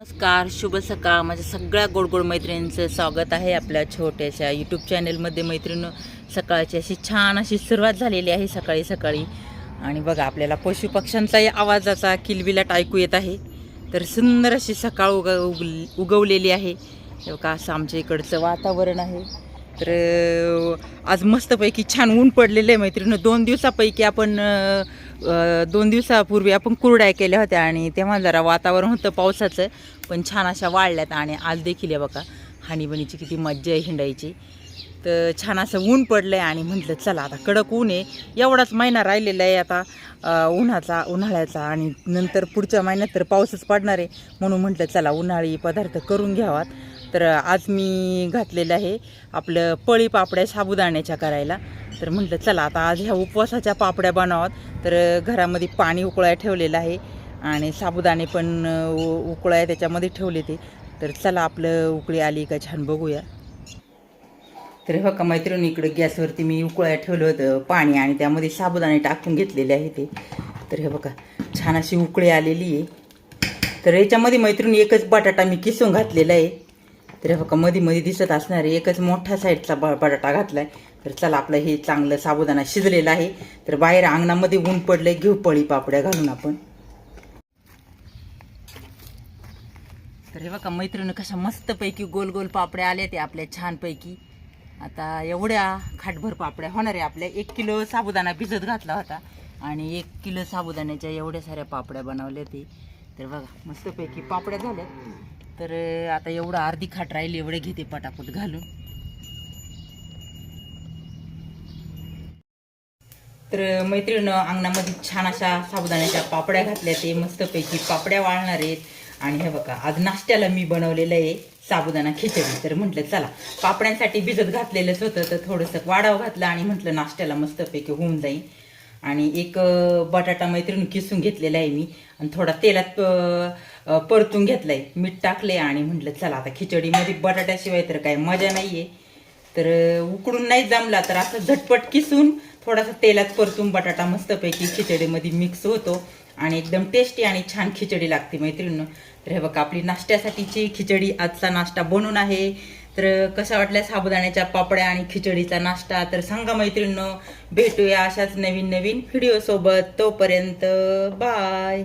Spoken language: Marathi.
नमस्कार शुभ सकाळ. माझ्या सगळ्या गोड गोड मैत्रिणींचं स्वागत आहे आपल्या छोट्याशा यूट्यूब चॅनलमध्ये मैत्रिणी सकाळची अशी छान अशी सुरुवात झालेली आहे सकाळी सकाळी. आणि बघा आपल्याला पशुपक्ष्यांचाही आवाजाचा किलबिलाट ऐकू येत आहे. तर सुंदर अशी सकाळ उग उगवलेली आहे. का असं आमच्या इकडचं वातावरण आहे. तर आज मस्तपैकी छान ऊन पडलेलं आहे मैत्रिणी दोन दिवसापैकी आपण दोन दिवसापूर्वी आपण कुरड्या केल्या होत्या आणि तेव्हा जरा वातावरण होतं पावसाचं पण छान अशा वाढल्यात आणि आज देखील आहे बघा हाणीबणीची किती मज्जा आहे हिंडायची. तर छान असं ऊन पडलं आहे आणि म्हटलं चला आता कडक ऊन आहे. एवढाच महिना राहिलेला आहे आता उन्हाचा उन्हाळ्याचा आणि नंतर पुढच्या महिन्यात तर पाऊसच पडणार आहे. म्हणून म्हटलं चला उन्हाळी पदार्थ करून घ्यावात. तर आज मी घातलेलं आहे आपलं पळी पापड्या साबुदाण्याच्या करायला. तर म्हटलं चला आता आज ह्या उपवासाच्या पापड्या बनवात तर घरामध्ये पाणी उकळाय ठेवलेलं आहे आणि साबुदाणे पण उ- उकळाय त्याच्यामध्ये ठेवले ते. तर चला आपलं उकळी आली का छान बघूया. तर हे बघा मैत्रिणी इकडे गॅसवरती मी उकळाय ठेवलं होतं पाणी आणि त्यामध्ये साबुदाणे टाकून घेतलेले आहे ते. तर हे बघा छान अशी उकळी आलेली आहे. तर याच्यामध्ये मैत्रिणी एकच बटाटा मी किसून घातलेला आहे. तर हे बघा मध्ये मध्ये दिसत असणार आहे एकच मोठ्या साईडचा ब बटाटा आहे तर चला आपलं हे चांगलं साबुदाणा शिजलेलं आहे. तर बाहेर अंगणामध्ये ऊन पडलंय घेऊ पळी पापड्या घालून आपण. तर हे बघा मैत्रिणी कशा मस्तपैकी गोल गोल पापड्या आल्या ते आपल्या छानपैकी. आता एवढ्या खाटभर पापड्या होणार आहे आपल्या. एक किलो साबुदाणा भिजत घातला होता आणि एक किलो साबुदाण्याच्या एवढ्या साऱ्या पापड्या बनवल्या ते. तर बघा मस्तपैकी पापड्या झाल्या तर आता एवढं अर्धी खाट राहिली एवढे घेते पटापट घालून. तर मैत्रिणं अंगणामध्ये छान अशा साबुदाण्याच्या पापड्या घातल्या ते मस्तपैकी पापड्या वाळणार आहेत. आणि हे बघा आज नाश्त्याला मी बनवलेलं आहे साबुदाणा खिचडी. तर म्हटलं चला पापड्यांसाठी भिजत घातलेलंच होतं तर थोडंसं वाढाव घातलं आणि म्हटलं नाश्त्याला मस्तपैकी होऊन जाईल. आणि एक बटाटा मैत्रीण किसून घेतलेला आहे मी आणि थोडा तेलात परतून घेतला आहे मीठ टाकले आणि म्हटलं चला आता खिचडीमध्ये बटाट्याशिवाय तर काय मजा नाहीये. तर उकडून नाही जमला तर असं झटपट किसून थोडासा तेलात परतून बटाटा मस्तपैकी खिचडीमध्ये मिक्स होतो आणि एकदम टेस्टी आणि छान खिचडी लागते मैत्रिणीनं. तर हे बघा आपली नाश्त्यासाठीची खिचडी आजचा नाश्ता बनून आहे. तर कशा वाटल्या साबुदाण्याच्या पापड्या आणि खिचडीचा नाश्ता? तर सांगा मैत्रिणीनं. भेटूया अशाच नवीन नवीन व्हिडिओसोबत तोपर्यंत बाय